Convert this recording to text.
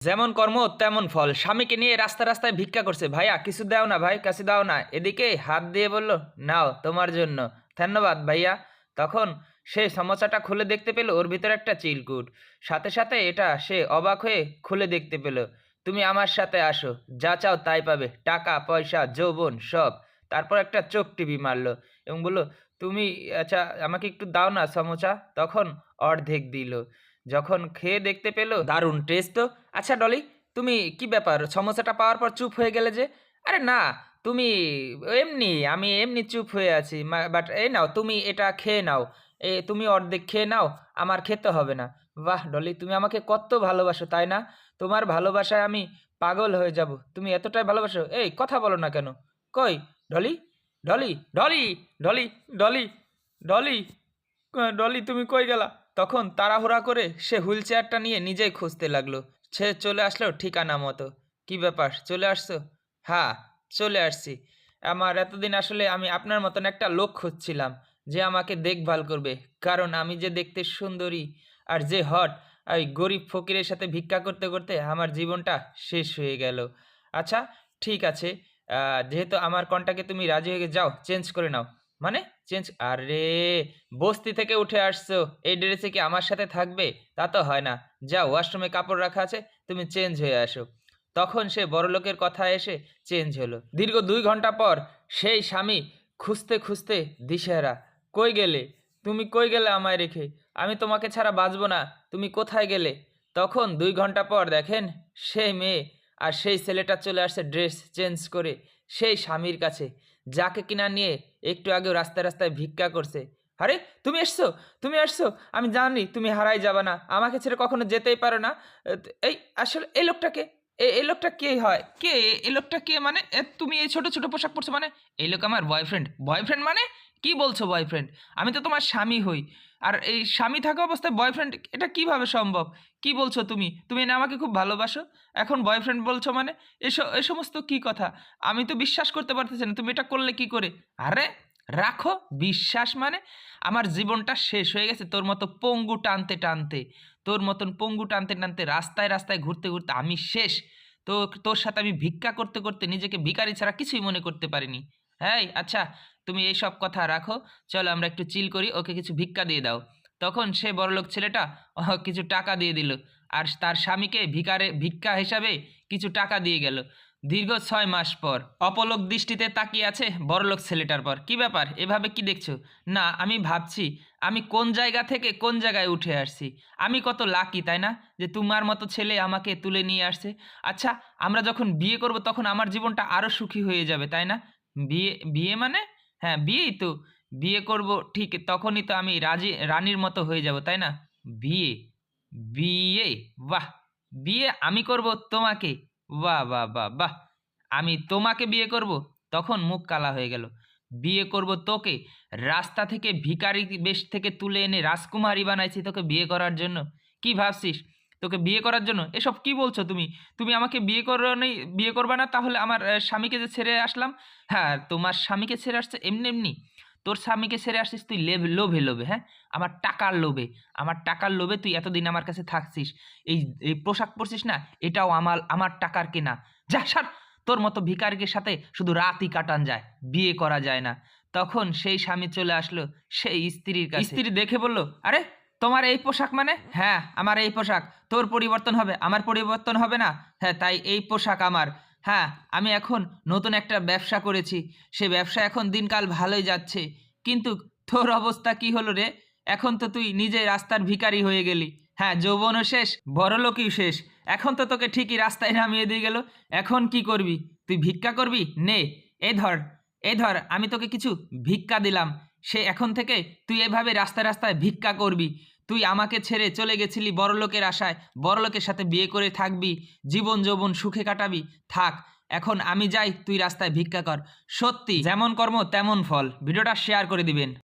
যেমন কর্ম, তেমন ফল। স্বামীকে নিয়ে রাস্তা রাস্তায় ভিক্ষা করছে। ভাইয়া, কিছু দাও না, ভাই, কাছে দাও না। এদিকে হাত দিয়ে বলল, নাও, তোমার জন্য। ধন্যবাদ, ভাইয়া। তখন সে সমস্যাটা খুলে দেখতে পেল, ওর ভিতরে একটা চিলকুট। সাথে সাথে এটা সে অবাক হয়ে খুলে দেখতে পেল। তুমি আমার সাথে আসো, যা চাও তাই পাবে। টাকা, পয়সা, যৌবন, সব। তারপর একটা চোখ টিভি মারলো এবং বলল, তুমি আচ্ছা আমাকে একটু দাও না সমোচা তখন অর্ধেক দিল। যখন খেয়ে দেখতে পেল, দারুণ টেস্ট তো আচ্ছা ডলি, তুমি কি ব্যাপার? সমস্যাটা পাওয়ার পর চুপ হয়ে গেলে যে? আরে না, তুমি এমনি, আমি এমনি চুপ হয়ে আছি বাট এই নাও, তুমি এটা খেয়ে নাও। এ, তুমি অর্ধেক খেয়ে নাও, আমার খেতে হবে না। বাহ ডলি, তুমি আমাকে কত ভালোবাসো, তাই না? তোমার ভালোবাসায় আমি পাগল হয়ে যাব। তুমি এতটাই ভালোবাসো? এই, কথা বলো না কেন? কই, Dolly? Dolly Dolly Dolly Dolly Dolly Dolly, তুমি কই গেলা? তখন তাড়াহুড়া করে সে হুইল চেয়ারটা নিয়ে নিজেই খুঁজতে লাগল। সে চলে আসলো ঠিকানা মতো। কি ব্যাপার, চলে আসছো? হ্যাঁ চলে আসছি। আমার এতদিন আসলে আমি আপনার মতন একটা লোক খুঁজছিলাম যে আমাকে দেখভাল করবে। কারণ আমি যে দেখতে সুন্দরী আর যে হট, ওই গরিব ফকিরের সাথে ভিক্ষা করতে করতে আমার জীবনটা শেষ হয়ে গেল। আচ্ছা ঠিক আছে। যেহেতু আমার কন্টাকে তুমি রাজি হয়ে যাও, চেঞ্জ করে নাও। মানে চেঞ্জ? আরে, বস্তি থেকে উঠে আসছো। এই ড্রেসে কি আমার সাথে থাকবে? তা তো হয় না। যাও, ওয়াশরুমে কাপড় রাখা আছে, তুমি চেঞ্জ হয়ে আসো। তখন সে বড়লোকের কথা এসে চেঞ্জ হলো। দীর্ঘ দুই ঘণ্টা পর সেই স্বামী খুঁজতে খুঁজতে, দিশেহারা, কই গেলে? তুমি কই গেলে আমায় রেখে? আমি তোমাকে ছাড়া বাঁচবো না। তুমি কোথায় গেলে? তখন দুই ঘণ্টা পর দেখেন, সেই মেয়ে আর সেই ছেলেটা চলে আসছে ড্রেস চেঞ্জ করে সেই স্বামীর কাছে। যাকে কিনা নিয়ে একটু আগেও রাস্তায় রাস্তায় ভিক্ষা করছে। আরে, তুমি এসছো? তুমি আসছো আমি জানি তুমি হারাই যাবা না। আমাকে ছেড়ে কখনো যেতেই পারো না। এই, আসলে এই লোকটাকে? এই লোকটা কে হয়? কে? এই লোকটা কে? মানে তুমি এই ছোট ছোট পোশাক পরছো মানে? এই লোক আমার বয়ফ্রেন্ড বয়ফ্রেন্ড মানে? কি বলছো বয়ফ্রেন্ড আমি তো তোমার স্বামী হই। আর এই স্বামী থাকা অবস্থায় বয়ফ্রেন্ড এটা কীভাবে সম্ভব? কি বলছো তুমি? তুমি না আমাকে খুব ভালোবাসো। এখন বয়ফ্রেন্ড বলছো মানে? এসব এ সমস্ত কি কথা? আমি তো বিশ্বাস করতে পারতেছি না। তুমি এটা করলে কি করে? আরে, রাখো, বিশ্বাস মানে আমার জীবনটা শেষ হয়ে গেছে। তোর মতো পঙ্গু টানতে টানতে, তোর মতন পঙ্গু টানতে টানতে রাস্তায় রাস্তায় ঘুরতে ঘুরতে আমি শেষ। তো তোর সাথে আমি ভিক্ষা করতে করতে নিজেকে ভিকারি ছাড়া কিছুই মনে করতে পারিনি। হ্যাঁ আচ্ছা তুমি এই সব কথা রাখো। চলো আমরা একটু চিল করি, ওকে কিছু ভিক্ষা দিয়ে দাও। তখন সে বড়লোক ছেলেটা কিছু টাকা দিয়ে দিল আর তার স্বামীকে ভিকারে, ভিক্ষা হিসাবে কিছু টাকা দিয়ে গেল। দীর্ঘ ছয় মাস পর অপলক দৃষ্টিতে তাকিয়ে আছে বড়লোক ছেলেটার পর। কি ব্যাপার? এভাবে কি দেখছ? না, আমি ভাবছি, আমি কোন জায়গা থেকে কোন জায়গায় উঠে আসছি? আমি কত লাকি তাই না? যে তোমার মতো ছেলে আমাকে তুলে নিয়ে আসছে। আচ্ছা আমরা যখন বিয়ে করব তখন আমার জীবনটা আরও সুখী হয়ে যাবে, তাই না? বিয়ে বিয়ে মানে? হ্যাঁ বিয়েই তো। বিয়ে করব ঠিক তখনই তো আমি রাজি, রানীর মতো হয়ে যাব, তাই না? বিয়ে বিয়ে, বাহ! বিয়ে আমি করব তোমাকে। বাহ বাহ বাহ বাহ! আমি তোমাকে বিয়ে করব, তখন মুখ কালা হয়ে গেল। বিয়ে করব তোকে। রাস্তা থেকে ভিখারি বেশ থেকে তুলে এনে রাজকুমারী বানাইছি তোকে বিয়ে করার জন্য। কি ভাবছিস? তোকে বিয়ে করার জন্য? এসব কি বলছো তুমি? তুমি আমাকে বিয়ে করো বিয়ে করবা না, তাহলে আমার স্বামীকে যে ছেড়ে আসলাম। হ্যাঁ তোমার স্বামীকে ছেড়ে আসছে এমনি এমনি। তোর স্বামীকে ছেড়ে আসছিস তুই লেভ লোভে লোভে হ্যাঁ? আমার টাকার লোভে। আমার টাকার লোভে তুই এতদিন আমার কাছে থাকছিস। এই এই পোশাক পরছিস না, এটাও আমার আমার টাকার কেনা। যা, সার! তোর মতো ভিকারিকের সাথে শুধু রাতই কাটান যায়, বিয়ে করা যায় না। তখন সেই স্বামী চলে আসলো সেই স্ত্রীর কাছে। স্ত্রী দেখে বলল, আরে তোমার এই পোশাক মানে? হ্যাঁ আমার এই পোশাক। তোর পরিবর্তন হবে, আমার পরিবর্তন হবে না? হ্যাঁ তাই এই পোশাক আমার। হ্যাঁ আমি এখন নতুন একটা ব্যবসা করেছি। সে ব্যবসা এখন দিনকাল ভালোই যাচ্ছে। কিন্তু তোর অবস্থা কি হলো রে? এখন তো তুই নিজে রাস্তার ভিখারি হয়ে গেলি। হ্যাঁ যৌবনও শেষ, বড়লোকই শেষ। এখন তো তোকে ঠিকই রাস্তায় নামিয়ে দিয়ে গেল। এখন কি করবি? তুই ভিক্ষা করবি? নে, এ ধর এ ধর, আমি তোকে কিছু ভিক্ষা দিলাম। সে এখন থেকে তুই এভাবে রাস্তায় রাস্তায় ভিক্ষা করবি। তুই আমাকে ছেড়ে চলে গেছিলি বড়লোকের আশায়। বড়লোকের সাথে বিয়ে করে থাকবি জীবন যৌবন সুখে কাটাবি। থাক, এখন আমি যাই, তুই রাস্তায় ভিক্ষা কর। সত্যি, যেমন কর্ম তেমন ফল। ভিডিওটা শেয়ার করে দিবেন।